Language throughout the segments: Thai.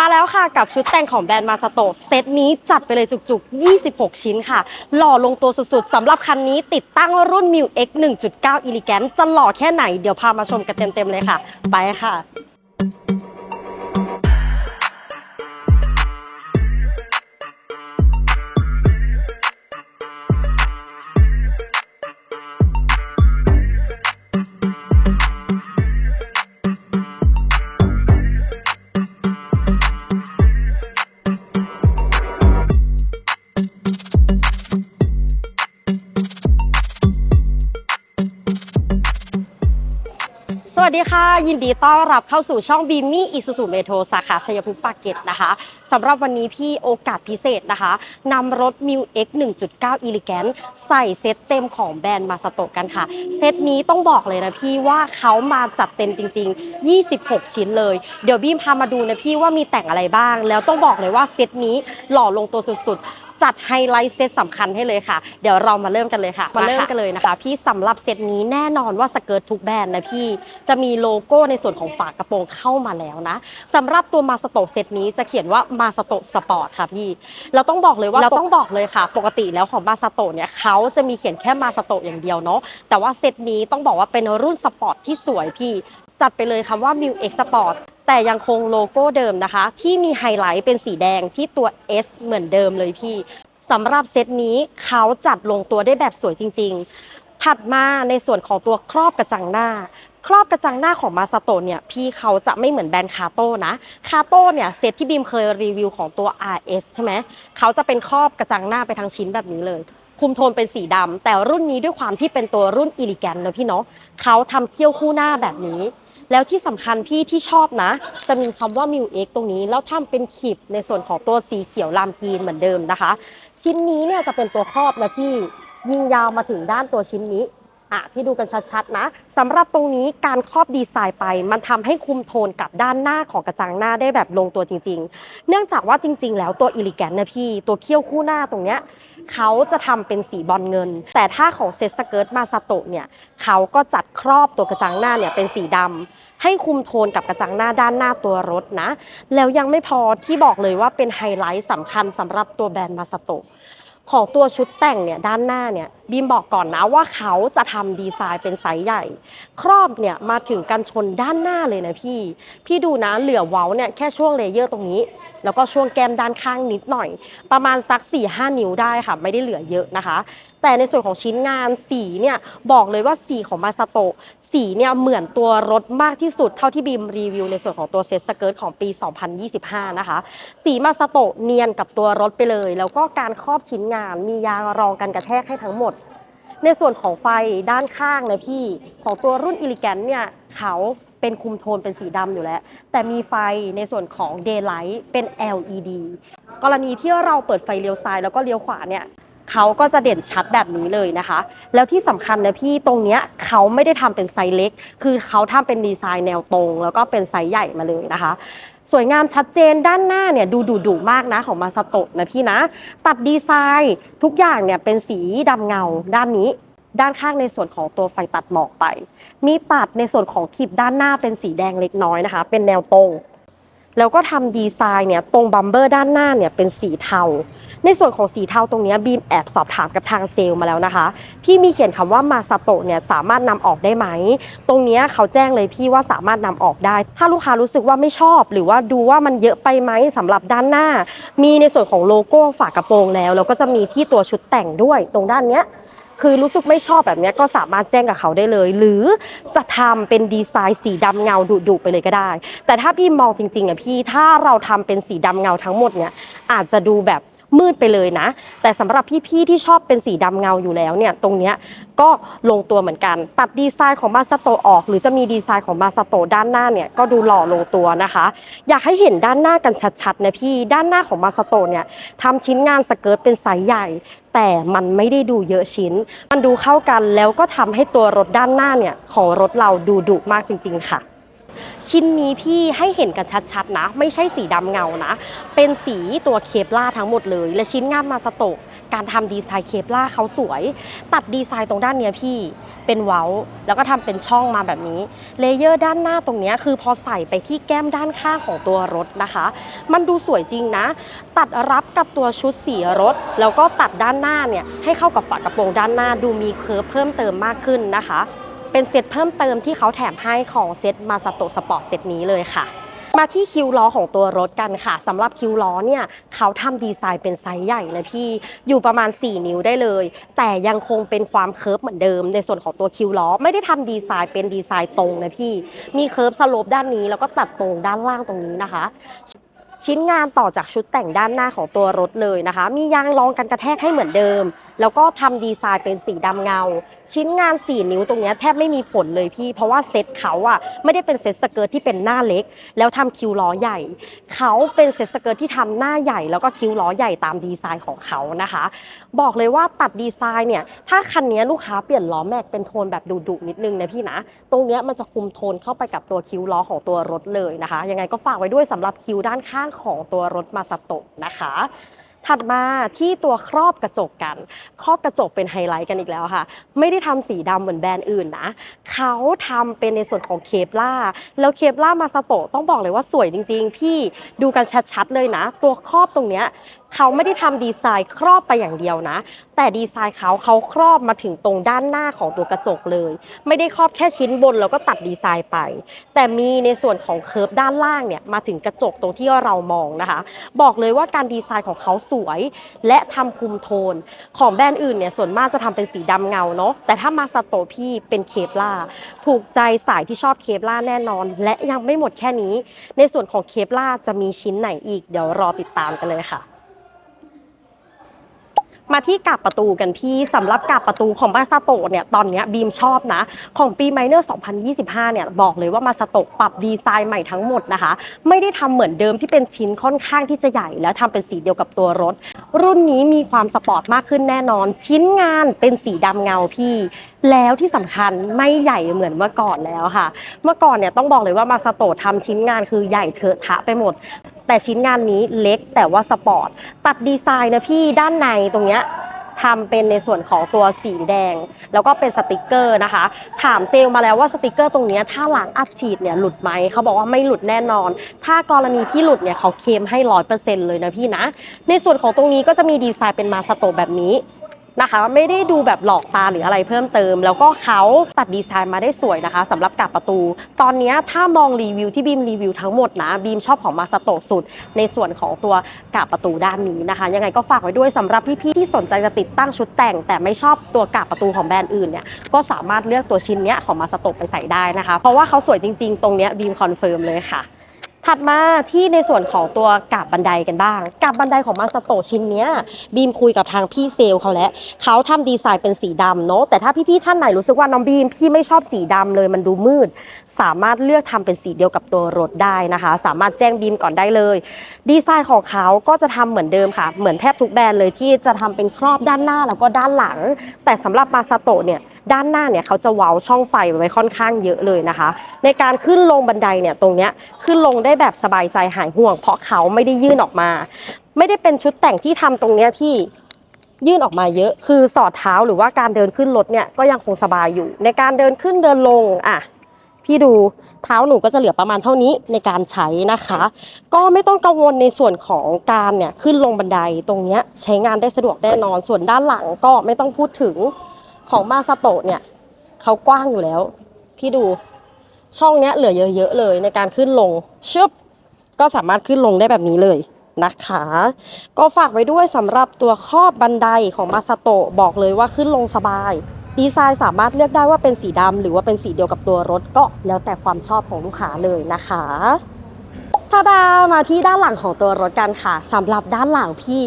มาแล้วค่ะกับชุดแต่งของแบรนด์มาสโตเซตนี้จัดไปเลยจุกๆ 26 ชิ้นค่ะ หล่อลงตัวสุดๆสำหรับคันนี้ติดตั้งรุ่น m ิว X 1.9 e l e g a n t จะหล่อแค่ไหนเดี๋ยวพามาชมกันเต็มๆเลยค่ะ ไปค่ะ วัสดีค่ะ ยินดีต้อนรับเข้าสู่ช่องบีมี่อิสุสุเมโทรสาขาชัยพฤกษ์ปากเกร็ดนะคะสำหรับวันนี้พี่โอกาสพิเศษนะคะนำรถ m ิว X 1.9 e l e g a n t ใส่เซตเต็มของแบรนด์มาสโตกันค่ะ เซตนี้ต้องบอกเลยนะพี่ว่าเขามาจัดเต็มจริง ๆ 26 ชิ้นเลย เดี๋ยวบีมพามาดูนะพี่ว่ามีแต่งอะไรบ้าง แล้วต้องบอกเลยว่าเซตนี้หล่อลงตัวสุดๆ จัดไฮไลท์เซตสำคัญให้เลยค่ะ เดี๋ยวเรามาเริ่มกันเลยค่ะ มาเริ่มกันเลยนะคะ พี่สำหรับเซตนี้แน่นอนว่าสเกิร์ตทุกแบรนด์นะพี่จะมีโลโก้ในส่วนของฝากระโปรงเข้ามาแล้วนะสำหรับตัวมาสโตเซตนี้จะเขียนว่ามาสโตสปอร์ตค่ะพี่เราต้องบอกเลยว่าเราต้องบอกเลยค่ะ ปกติแล้วของมาสโตเนี่ยเขาจะมีเขียนแค่มาสโตอย่างเดียวเนาะแต่ว่าเซตนี้ต้องบอกว่าเป็นรุ่นสปอร์ตที่สวยพี่ จัดไปเลยคำว่า m ิว X Sport แต่ยังคงโลโก้เดิมนะคะ ที่มีไฮไลท์เป็นสีแดงที่ตัว S เหมือนเดิมเลยพี่สำหรับเซตนี้เขาจัดลงตัวได้แบบสวยจริง ๆ ถัดมาในส่วนของตัวครอบกระจังหน้า ครอบกระจังหน้าของมาสโตเนี่ยพี่เขาจะไม่เหมือนแบรนด์คาโต้นะคาโต้เนี่ยเซตที่บีมเคยรีวิวของตัว RS ใช่ไหมเขาจะเป็นครอบกระจังหน้าไปทั้งชิ้นแบบนี้เลย คุมโทนเป็นสีดำแต่รุ่นนี้ด้วยความที่เป็นตัวรุ่นอิลิแกนเนะพี่เนาะเขาทำเขี้ยวคู่หน้าแบบนี้ แล้วที่สำคัญพี่ที่ชอบนะ จะมีคำว่า m ิว X ตรงนี้ แล้วทำเป็นขีบในส่วนของตัวสีเขียวลามกีนเหมือนเดิมนะคะ ชิ้นนี้เนี่ยจะเป็นตัวครอบนะพี่ยิงยาวมาถึงด้านตัวชิ้นนี้อะที่ดูกันชัดๆนะสำหรับตรงนี้การครอบดีไซน์ไป มันทำให้คุมโทนกับด้านหน้าของกระจังหน้าได้แบบลงตัวจริง ๆ เนื่องจากว่าจริง ๆ แล้วตัวอิลิแกนนะพี่ ตัวเขี้ยวคู่หน้าตรงเนี้ย เขาจะทำเป็นสีบอลเงิน แต่ถ้าของเซตสเกิร์ตมาซาโตะเนี่ยเขาก็จัดครอบตัวกระจังหน้าเนี่ยเป็นสีดำให้คุมโทนกับกระจังหน้าด้านหน้าตัวรถนะ แล้วยังไม่พอที่บอกเลยว่าเป็นไฮไลท์สำคัญสำหรับตัวแบรนด์มาสโตะของตัวชุดแต่งเนี่ยด้านหน้าเนี่ยบีมบอกก่อนนะว่าเขาจะทำดีไซน์เป็นไซส์ใหญ่ ครอบเนี่ยมาถึงกันชนด้านหน้าเลยนะพี่ พี่ดูนะเหลือเว้าเนี่ยแค่ช่วงเลเยอร์ตรงนี้ แล้วก็ช่วงแก้มด้านข้างนิดหน่อย ประมาณสัก 4-5 นิ้วได้ค่ะ ไม่ได้เหลือเยอะนะคะ แต่ในส่วนของชิ้นงานสีเนี่ยบอกเลยว่าสีของมาสโตสีเนี่ยเหมือนตัวรถมากที่สุดเท่าที่บีมรีวิวในส่วนของตัวเซ็ตสเกิร์ตของปี 2025 นะคะ สีมาสโตเนียนกับตัวรถไปเลย แล้วก็การครอบชิ้นงานมียางรองกันกระแทกให้ทั้งหมดในส่วนของไฟด้านข้างนะพี่ ของตัวรุ่นอิลิแกนเนี่ยเขา เป็นคุมโทนเป็นสีดำอยู่แล้ว แต่มีไฟในส่วนของ Daylight เป็น LED กรณีที่เราเปิดไฟเลี้ยวซ้ายแล้วก็เลี้ยวขวาเนี่ยเขาก็จะเด่นชัดแบบนี้เลยนะคะ แล้วที่สำคัญนะพี่ตรงเนี้ยเขาไม่ได้ทำเป็นไซส์เล็ก คือเขาทำเป็นดีไซน์แนวตรง แล้วก็เป็นไซส์ใหญ่มาเลยนะคะ สวยงามชัดเจนด้านหน้าเนี่ยดูดุดุมากนะของมาสโตะนะพี่นะ ตัดดีไซน์ทุกอย่างเนี่ยเป็นสีดำเงาด้านนี้ ด้านข้างในส่วนของตัวไฟตัดหมอกไป มีตัดในส่วนของขีบด้านหน้าเป็นสีแดงเล็กน้อยนะคะ เป็นแนวตรง แล้วก็ทำดีไซน์เนี่ยตรงบัมเบอร์ด้านหน้าเนี่ยเป็นสีเทา ในส่วนของสีเทาตรงนี้บีมแอบสอบถามกับทางเซลล์มาแล้วนะคะ พี่มีเขียนคำว่ามาซาโตะเนี่ยสามารถนำออกได้ไหม ตรงนี้เขาแจ้งเลยพี่ว่าสามารถนำออกได้ ถ้าลูกค้ารู้สึกว่าไม่ชอบ หรือว่าดูว่ามันเยอะไปไหมสำหรับด้านหน้า มีในส่วนของโลโก้ฝากระโปรงแล้วแล้วก็จะมีที่ตัวชุดแต่งด้วย ตรงด้านเนี้ย คือรู้สึกไม่ชอบแบบนี้ก็สามารถแจ้งกับเขาได้เลย หรือจะทำเป็นดีไซน์สีดำเงาดุๆไปเลยก็ได้ แต่ถ้าพี่มองจริงๆอะพี่ถ้าเราทำเป็นสีดำเงาทั้งหมดเนี่ยอาจจะดูแบบ มืดไปเลยนะ แต่สำหรับพี่ๆที่ชอบเป็นสีดำเงาอยู่แล้วเนี่ยตรงเนี้ยก็ลงตัวเหมือนกัน ตัดดีไซน์ของมาสโตออก หรือจะมีดีไซน์ของมาสโตด้านหน้าเนี่ยก็ดูหล่อลงตัวนะคะ อยากให้เห็นด้านหน้ากันชัดๆนะพี่ด้านหน้าของมาสโตเนี่ยทำชิ้นงานสเกิร์ตเป็นไซส์ใหญ่ แต่มันไม่ได้ดูเยอะชิ้น มันดูเข้ากันแล้วก็ทำให้ตัวรถด้านหน้าเนี่ยของรถเราดูดุมากจริง ๆ ค่ะ ชิ้นนี้พี่ให้เห็นกันชัดๆนะ ไม่ใช่สีดำเงานะ เป็นสีตัวเคปล่าทั้งหมดเลย และชิ้นงานมาสโตะการทำดีไซน์เคปล่าเขาสวย ตัดดีไซน์ตรงด้านเนี้ยพี่เป็นเว้า แล้วก็ทำเป็นช่องมาแบบนี้ เลเยอร์ด้านหน้าตรงเนี้ยคือพอใส่ไปที่แก้มด้านข้างของตัวรถนะคะ มันดูสวยจริงนะ ตัดรับกับตัวชุดสีรถ แล้วก็ตัดด้านหน้าเนี่ยให้เข้ากับฝากระโปรงด้านหน้าดูมีเคิร์ฟเพิ่มเติมมากขึ้นนะคะ เป็นเซตเพิ่มเติมที่เขาแถมให้ของเซตมาสโตสปอร์ตเซตนี้เลยค่ะมาที่คิวล้อของตัวรถกันค่ะสำหรับคิวล้อเนี่ยเขาทำดีไซน์เป็นไซส์ใหญ่นะพี่อยู่ประมาณ 4 นิ้วได้เลย แต่ยังคงเป็นความเคิร์ฟเหมือนเดิม ในส่วนของตัวคิวล้อไม่ได้ทำดีไซน์เป็นดีไซน์ตรงนะพี่ มีเคิร์ฟสโลปด้านนี้แล้วก็ตัดตรงด้านล่างตรงนี้นะคะ ชิ้นงานต่อจากชุดแต่งด้านหน้าของตัวรถเลยนะคะ มียางรองกันกระแทกให้เหมือนเดิม แล้วก็ทำดีไซน์เป็นสีดำเงา ชิ้นงาน 4 นิ้วตรงนี้แทบไม่มีผลเลยพี่ เพราะว่าเซ็ตเขาอะไม่ได้เป็นเซ็ตสเกิร์ตที่เป็นหน้าเล็ก แล้วทำคิวล้อใหญ่ เขาเป็นเซ็ตสเกิร์ตที่ทำหน้าใหญ่ แล้วก็คิวล้อใหญ่ตามดีไซน์ของเขานะคะ บอกเลยว่าตัดดีไซน์เนี่ยถ้าคันนี้ลูกค้าเปลี่ยนล้อแม็กเป็นโทนแบบดุๆนิดนึงนะพี่นะ ตรงนี้มันจะคุมโทนเข้าไปกับตัวคิวล้อของตัวรถเลยนะคะ ยังไงก็ฝากไว้ด้วยสำหรับคิวด้านข้างของตัวรถมาสโตะนะคะ ถัดมาที่ตัวครอบกระจกกัน ครอบกระจกเป็นไฮไลท์กันอีกแล้วค่ะ ไม่ได้ทำสีดำเหมือนแบรนด์อื่นนะเขาทำเป็นในส่วนของเคปล่าแล้วเคปล่ามาสโตต้องบอกเลยว่าสวยจริง ๆ พี่ดูกันชัดๆเลยนะ ตัวครอบตรงเนี้ย เขาไม่ได้ทำดีไซน์ครอบไปอย่างเดียวนะ แต่ดีไซน์เขาเขาครอบมาถึงตรงด้านหน้าของตัวกระจกเลย ไม่ได้ครอบแค่ชิ้นบนแล้วก็ตัดดีไซน์ไป แต่มีในส่วนของเคิร์ฟด้านล่างเนี่ยมาถึงกระจกตรงที่เรามองนะคะ บอกเลยว่าการดีไซน์ของเขาสวย และทำคุมโทน ของแบรนด์อื่นเนี่ยส่วนมากจะทำเป็นสีดำเงาเนาะแต่ถ้ามาสโตพี่เป็นเคปล่าถูกใจสายที่ชอบเคปล่าแน่นอน และยังไม่หมดแค่นี้ ในส่วนของเคปล่าจะมีชิ้นไหนอีก เดี๋ยวรอติดตามกันเลยค่ะ มาที่กาบประตูกันพี่สำหรับกาบประตูของมาซาโตะเนี่ยตอนนี้บีมชอบนะ ของปีไมเนอร์ 2025 เนี่ยบอกเลยว่ามาซาโตะปรับดีไซน์ใหม่ทั้งหมดนะคะ ไม่ได้ทำเหมือนเดิมที่เป็นชิ้นค่อนข้างที่จะใหญ่ แล้วทำเป็นสีเดียวกับตัวรถ รุ่นนี้มีความสปอร์ตมากขึ้นแน่นอน ชิ้นงานเป็นสีดำเงาพี่ แล้วที่สำคัญไม่ใหญ่เหมือนเมื่อก่อนแล้วค่ะ เมื่อก่อนเนี่ยต้องบอกเลยว่ามาสโตะทำชิ้นงานคือใหญ่เถอะทะไปหมด แต่ชิ้นงานนี้เล็กแต่ว่าสปอร์ต ตัดดีไซน์นะพี่ด้านในตรงเนี้ยทำเป็นในส่วนของตัวสีแดง แล้วก็เป็นสติกเกอร์นะคะ ถามเซลล์มาแล้วว่าสติกเกอร์ตรงเนี้ยถ้าหลังอัดฉีดเนี่ยหลุดไหมเขาบอกว่าไม่หลุดแน่นอน ถ้ากรณีที่หลุดเนี่ยเขาเคมให้ร้อยเปอร์เซ็นต์เลยนะพี่นะ ในส่วนของตรงนี้ก็จะมีดีไซน์เป็นมาสโตแบบนี้ นะคะ ไม่ได้ดูแบบหลอกตาหรืออะไรเพิ่มเติม แล้วก็เขาตัดดีไซน์มาได้สวยนะคะสำหรับกาบประตู ตอนนี้ถ้ามองรีวิวที่บีมรีวิวทั้งหมดนะบีมชอบของมาสโตสุด ในส่วนของตัวกาบประตูด้านนี้นะคะ ยังไงก็ฝากไว้ด้วยสำหรับพี่ๆที่สนใจจะติดตั้งชุดแต่ง แต่ไม่ชอบตัวกาบประตูของแบรนด์อื่นเนี่ยก็สามารถเลือกตัวชิ้นเนี้ยของมาสโตไปใส่ได้นะคะ เพราะว่าเขาสวยจริง ๆ ตรงเนี้ยบีมคอนเฟิร์มเลยค่ะ ถัดมาที่ในส่วนของตัวกาบบันไดกันบ้างกาบบันไดของมาสโตชิ้นเนี้ยบีมคุยกับทางพี่เซลเขาแล้วเขาทำดีไซน์เป็นสีดำเนาะแต่ถ้าพี่ๆท่านไหนรู้สึกว่าน้องบีมพี่ไม่ชอบสีดำเลยมันดูมืด สามารถเลือกทำเป็นสีเดียวกับตัวรถได้นะคะ สามารถแจ้งบีมก่อนได้เลย ดีไซน์ของเขาก็จะทำเหมือนเดิมค่ะ เหมือนแทบทุกแบรนด์เลยที่จะทำเป็นครอบด้านหน้าแล้วก็ด้านหลัง แต่สำหรับมาสโตเนี่ยด้านหน้าเนี่ยเขาจะว้าช่องไฟไว้ค่อนข้างเยอะเลยนะคะ ในการขึ้นลงบันไดเนี่ยตรงเนี้ยขึ้นลงได้แบบสบายใจหายห่วง เพราะเขาไม่ได้ยื่นออกมา ไม่ได้เป็นชุดแต่งที่ทำตรงเนี้ยพี่ยื่นออกมาเยอะ คือสอดเท้าหรือว่าการเดินขึ้นรถเนี่ยก็ยังคงสบายอยู่ ในการเดินขึ้นเดินลงอะพี่ดูเท้าหนูก็จะเหลือประมาณเท่านี้ในการใช้นะคะ ก็ไม่ต้องกังวลในส่วนของการเนี่ยขึ้นลงบันไดตรงเนี้ยใช้งานได้สะดวกแน่นอน ส่วนด้านหลังก็ไม่ต้องพูดถึง ของมาสโตะเนี่ยเขากว้างอยู่แล้ว พี่ดูช่องเนี้ยเหลือเยอะๆเลยในการขึ้นลงชึบก็สามารถขึ้นลงได้แบบนี้เลยนะคะ ก็ฝากไว้ด้วยสำหรับตัวครอบบันไดของมาสโตะบอกเลยว่าขึ้นลงสบาย ดีไซน์สามารถเลือกได้ว่าเป็นสีดำหรือว่าเป็นสีเดียวกับตัวรถก็แล้วแต่ความชอบของลูกค้าเลยนะคะ ตาดามาที่ด้านหลังของตัวรถกันค่ะสำหรับด้านหลังพี่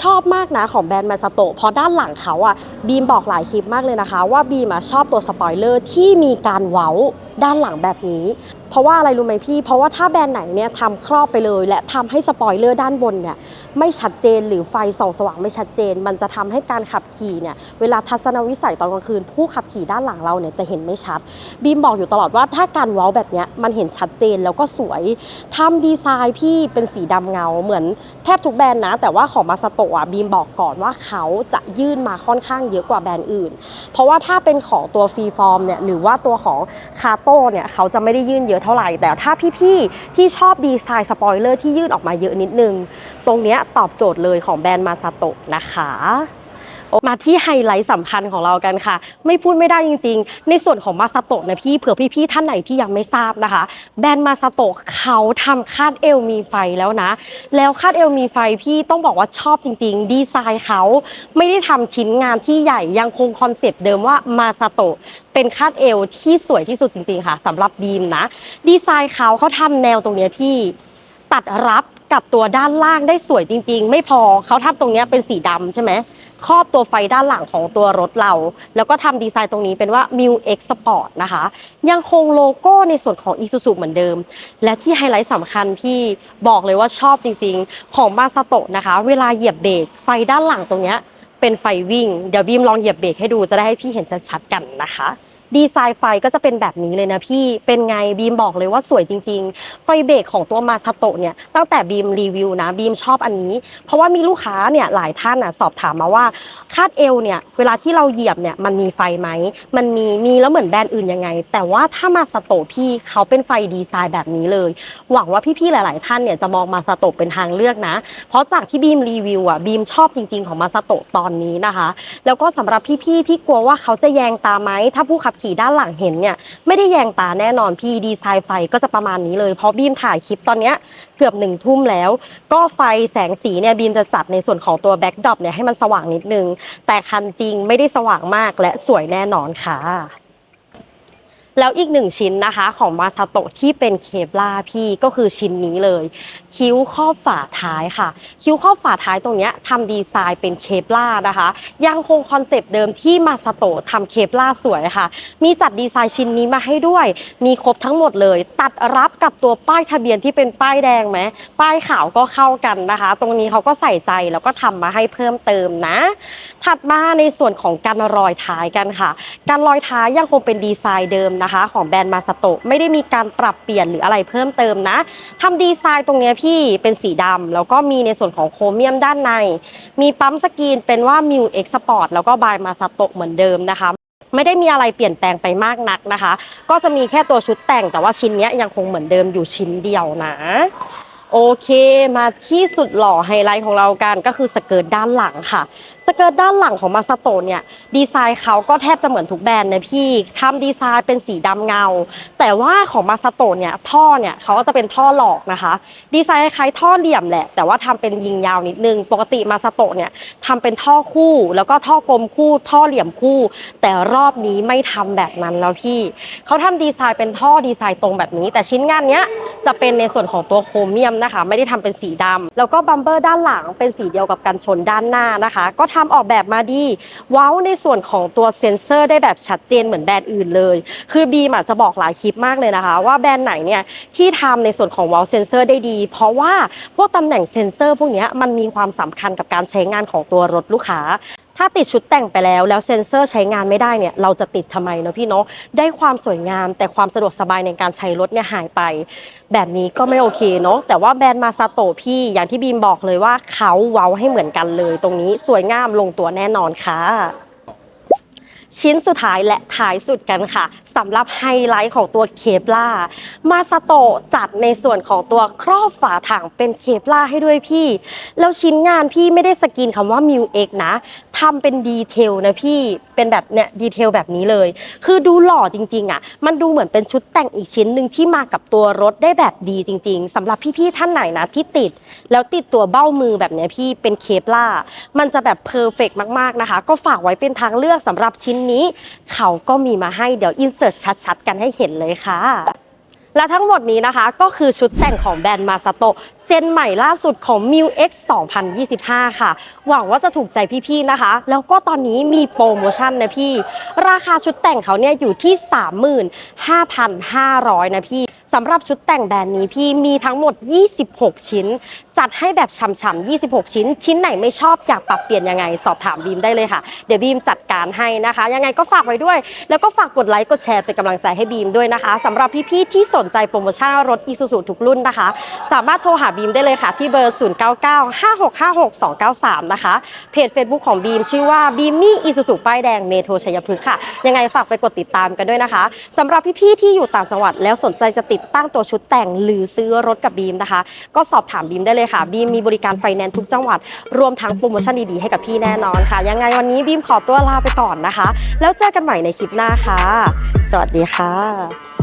ชอบมากนะของแบรนด์มาสโตเพราะด้านหลังเขาอะบีมบอกหลายคลิปมากเลยนะคะ ว่าบีมชอบตัวสปอยเลอร์ที่มีการเว้า ด้านหลังแบบนี้ เพราะว่าอะไรรู้ไหมพี่ เพราะว่าถ้าแบรนด์ไหนเนี่ยทำครอบไปเลย และทำให้สปอยเลอร์ด้านบนเนี่ยไม่ชัดเจนหรือไฟส่องสว่างไม่ชัดเจน มันจะทำให้การขับขี่เนี่ยเวลาทัศนวิสัยตอนกลางคืน ผู้ขับขี่ด้านหลังเราเนี่ยจะเห็นไม่ชัด บีมบอกอยู่ตลอดว่าถ้าการว้าแบบเนี้ยมันเห็นชัดเจนแล้วก็สวยทำดีไซน์พี่เป็นสีดำเงาเหมือนแทบทุกแบรนด์นะ แต่ว่าของมาสโตะอะบีมบอกก่อนว่าเขาจะยื่นมาค่อนข้างเยอะกว่าแบรนด์อื่น เพราะว่าถ้าเป็นของตัวฟรีฟอร์มเนี่ยหรือว่าตัวของคาโตเนี่ยเขาจะไม่ได้ยื่นเยอะเท่าไหร่ แต่ถ้าพี่ๆที่ชอบดีไซน์สปอยเลอร์ที่ยื่นออกมาเยอะนิดนึง ตรงเนี้ยตอบโจทย์เลยของแบรนด์มาซาโตะนะคะ มาที่ไฮไลท์สำคัญของเรากันค่ะ ไม่พูดไม่ได้จริง ๆ ในส่วนของมาสโตะนะพี่เผื่อพี่ๆท่านไหนที่ยังไม่ทราบนะคะ แบรนด์มาสโตะเขาทำคาดเอวมีไฟแล้วนะ แล้วคาดเอวมีไฟพี่ต้องบอกว่าชอบจริง ๆ ดีไซน์เขาไม่ได้ทำชิ้นงานที่ใหญ่ยังคงคอนเซปต์เดิมว่ามาสโตะเป็นคาดเอวที่สวยที่สุดจริง ๆ ค่ะสำหรับบีมนะ ดีไซน์เขาเขาทำแนวตรงนี้พี่ตัดรับกับตัวด้านล่างได้สวยจริง ๆ ไม่พอเขาทำตรงนี้เป็นสีดำใช่ไหม ครอบตัวไฟด้านหลังของตัวรถเรา แล้วก็ทำดีไซน์ตรงนี้เป็นว่า m u X Sport นะคะ ยังคงโลโก้ในส่วนของ Isuzu เหมือนเดิม และที่ไฮไลท์สำคัญพี่บอกเลยว่าชอบจริงๆ ของมาสโตะนะคะ เวลาเหยียบเบรกไฟด้านหลังตรงเนี้ยเป็นไฟวิ่ง เดี๋ยวบีมลองเหยียบเบรกให้ดูจะได้ให้พี่เห็นชัดๆกันนะคะ ดีไซน์ไฟก็จะเป็นแบบนี้เลยนะพี่เป็นไงบีมบอกเลยว่าสวยจริง ๆ ไฟเบรกของตัวมาซาโตเนี่ยตั้งแต่บีมรีวิวนะบีมชอบอันนี้ เพราะว่ามีลูกค้าเนี่ยหลายท่านน่ะสอบถามมาว่าคาดเอวเนี่ยเวลาที่เราเหยียบเนี่ยมันมีไฟไหมมันมีมีแล้วเหมือนแบรนด์อื่นยังไง แต่ว่าถ้ามาซาโตพี่เขาเป็นไฟดีไซน์แบบนี้เลย หวังว่าพี่ๆหลาย ๆ ท่านเนี่ยจะมองมาซาโตเป็นทางเลือกนะ เพราะจากที่บีมรีวิวอะบีมชอบจริง ๆ ของมาซาโตตอนนี้นะคะ แล้วก็สำหรับพี่ๆที่กลัวว่าเขาจะแยงตาไหมถ้าผู้ขับขี่ด้านหลังเห็นเนี่ยไม่ได้แยงตาแน่นอนพี่ดีไซน์ไฟก็จะประมาณนี้เลยเพราะบีมถ่ายคลิปตอนเนี้ยเกือบหนึ่งทุ่มแล้ว ก็ไฟแสงสีเนี่ยบีมจะจัดในส่วนของตัวแบ็กดรอปเนี่ยให้มันสว่างนิดนึง แต่คันจริงไม่ได้สว่างมากและสวยแน่นอนค่ะ แล้วอีกหนึ่งชิ้นนะคะของมาซาโตะที่เป็นเคปลาพี่ก็คือชิ้นนี้เลย คิ้วครอบฝาท้ายค่ะ คิ้วครอบฝาท้ายตรงนี้ทำดีไซน์เป็นเคปลานะคะ ยังคงคอนเซปต์เดิมที่มาซาโตะทำเคปลาสวยค่ะ มีจัดดีไซน์ชิ้นนี้มาให้ด้วย มีครบทั้งหมดเลย ตัดรับกับตัวป้ายทะเบียนที่เป็นป้ายแดงไหมป้ายขาวก็เข้ากันนะคะ ตรงนี้เขาก็ใส่ใจแล้วก็ทำมาให้เพิ่มเติมนะ ถัดมาในส่วนของการรอยท้ายกันค่ะ การรอยท้ายยังคงเป็นดีไซน์เดิมนะคะ ของแบรนด์มาสโตะไม่ได้มีการปรับเปลี่ยนหรืออะไรเพิ่มเติมนะทำดีไซน์ตรงนี้พี่เป็นสีดำแล้วก็มีในส่วนของโครเมียมด้านใน มีปั๊มสกรีนเป็นว่ามิวเอ็กซ์สปอร์ตแล้วก็บายมาสโตะเหมือนเดิมนะคะไม่ได้มีอะไรเปลี่ยนแปลงไปมากนักนะคะ ก็จะมีแค่ตัวชุดแต่งแต่ว่าชิ้นนี้ยังคงเหมือนเดิมอยู่ชิ้นเดียวนะ โอเคมาที่สุดหล่อไฮไลท์ของเรากันก็คือสเกิร์ตด้านหลังค่ะ สเกิร์ตด้านหลังของมาสโตเนี่ยดีไซน์เขาก็แทบจะเหมือนทุกแบรนด์นะพี่ทำดีไซน์เป็นสีดำเงา แต่ว่าของมาสโตเนี่ยท่อเนี่ยเขาก็จะเป็นท่อหลอกนะคะ ดีไซน์คล้ายท่อเหลี่ยมแหละ แต่ว่าทำเป็นยิงยาวนิดนึง ปกติมาสโตเนี่ยทำเป็นท่อคู่ แล้วก็ท่อกลมคู่ท่อเหลี่ยมคู่ แต่รอบนี้ไม่ทำแบบนั้นแล้วพี่เขาทำดีไซน์เป็นท่อดีไซน์ตรงแบบนี้ แต่ชิ้นงานเนี้ย จะเป็นในส่วนของตัวโครเมียมนะคะ ไม่ได้ทำเป็นสีดำแล้วก็บัมเบอร์ด้านหลังเป็นสีเดียวกับกันชนด้านหน้านะคะ ก็ทำออกแบบมาดีเว้าในส่วนของตัวเซ็นเซอร์ได้แบบชัดเจนเหมือนแบรนด์อื่นเลย คือบีมอาจจะบอกหลายคลิปมากเลยนะคะ ว่าแบรนด์ไหนเนี่ยที่ทำในส่วนของเว้าเซ็นเซอร์ได้ดี เพราะว่าพวกตำแหน่งเซ็นเซอร์พวกนี้มันมีความสำคัญกับการใช้งานของตัวรถลูกค้า ถ้าติดชุดแต่งไปแล้ว แล้วเซ็นเซอร์ใช้งานไม่ได้เนี่ยเราจะติดทำไมเนาะพี่เนาะได้ความสวยงาม แต่ความสะดวกสบายในการใช้รถเนี่ยหายไป แบบนี้ก็ไม่โอเคเนาะแต่ว่าแบรนด์มาซาโตพี่อย่างที่บีมบอกเลยว่าเขาเว้าให้เหมือนกันเลย ตรงนี้สวยงามลงตัวแน่นอนค่ะ ชิ้นสุดท้ายและท้ายสุดกันค่ะสำหรับไฮไลท์ของตัวเคปล่ามาซาโตจัดในส่วนของตัวครอบฝาถังเป็นเคปล่าให้ด้วยพี่ แล้วชิ้นงานพี่ไม่ได้สกรีนคำว่า m ิวเอ็กนะทำเป็นดีเทลนะพี่เป็นแบบเนี่ยดีเทลแบบนี้เลย คือดูหล่อจริงๆอะ มันดูเหมือนเป็นชุดแต่งอีกชิ้นหนึ่งที่มากับตัวรถได้แบบดีจริง ๆสำหรับพี่ๆท่านไหนนะที่ติด แล้วติดตัวเบ้ามือแบบเนี้ยพี่เป็นเคปล่ามันจะแบบเพอร์เฟกมากๆนะคะ ก็ฝากไว้เป็นทางเลือกสำหรับชิ้นนี้ เขาก็มีมาให้เดี๋ยวอินเสิร์ตชัดๆ กันให้เห็นเลยค่ะ และทั้งหมดนี้นะคะก็คือชุดแต่งของแบรนด์มาสโตเจนใหม่ล่าสุดของ m i u X 2025 ค่ะ หวังว่าจะถูกใจพี่ๆ นะคะ แล้วก็ตอนนี้มีโปรโมชั่นนะพี่ ราคาชุดแต่งเขาเนี่ยอยู่ที่ 35,500 นะพี่ สำหรับชุดแต่งแบรนด์นี้พี่มีทั้งหมด 26 ชิ้น จัดให้แบบฉ่ำๆ26 ชิ้น ชิ้นไหนไม่ชอบอยากปรับเปลี่ยนยังไง สอบถามบีมได้เลยค่ะ เดี๋ยวบีมจัดการให้นะคะ ยังไงก็ฝากไว้ด้วย แล้วก็ฝากกดไลค์กดแชร์เป็นกำลังใจให้บีมด้วยนะคะสำหรับพี่ๆที่สนใจโปรโมชั่นรถ i s u z u ทุกรุ่นนะคะ สามารถโทรหาบีมได้เลยค่ะ ที่เบอร์ 0995656293 นะคะเพจ Facebook ของบีมชื่อว่าบีมมี่อีซูซูป้ายแดงเมโทรชัยพฤกษ์ค่ะ ยังไงฝากไปกดติดตามกันด้วยนะคะสำหรับพี่ๆที่อยู่ต่างจังหวัดแล้วสนใจจะติดตั้งตัวชุดแต่งหรือซื้อรถกับบีมนะคะ ก็สอบถามบีมได้เลยค่ะบีมมีบริการไฟแนนซ์ทุกจังหวัด รวมทั้งโปรโมชั่นดีๆให้กับพี่แน่นอนค่ะ ยังไงวันนี้บีมขอตัวลาไปก่อนนะคะ แล้วเจอกันใหม่ในคลิปหน้าค่ะ สวัสดีค่ะ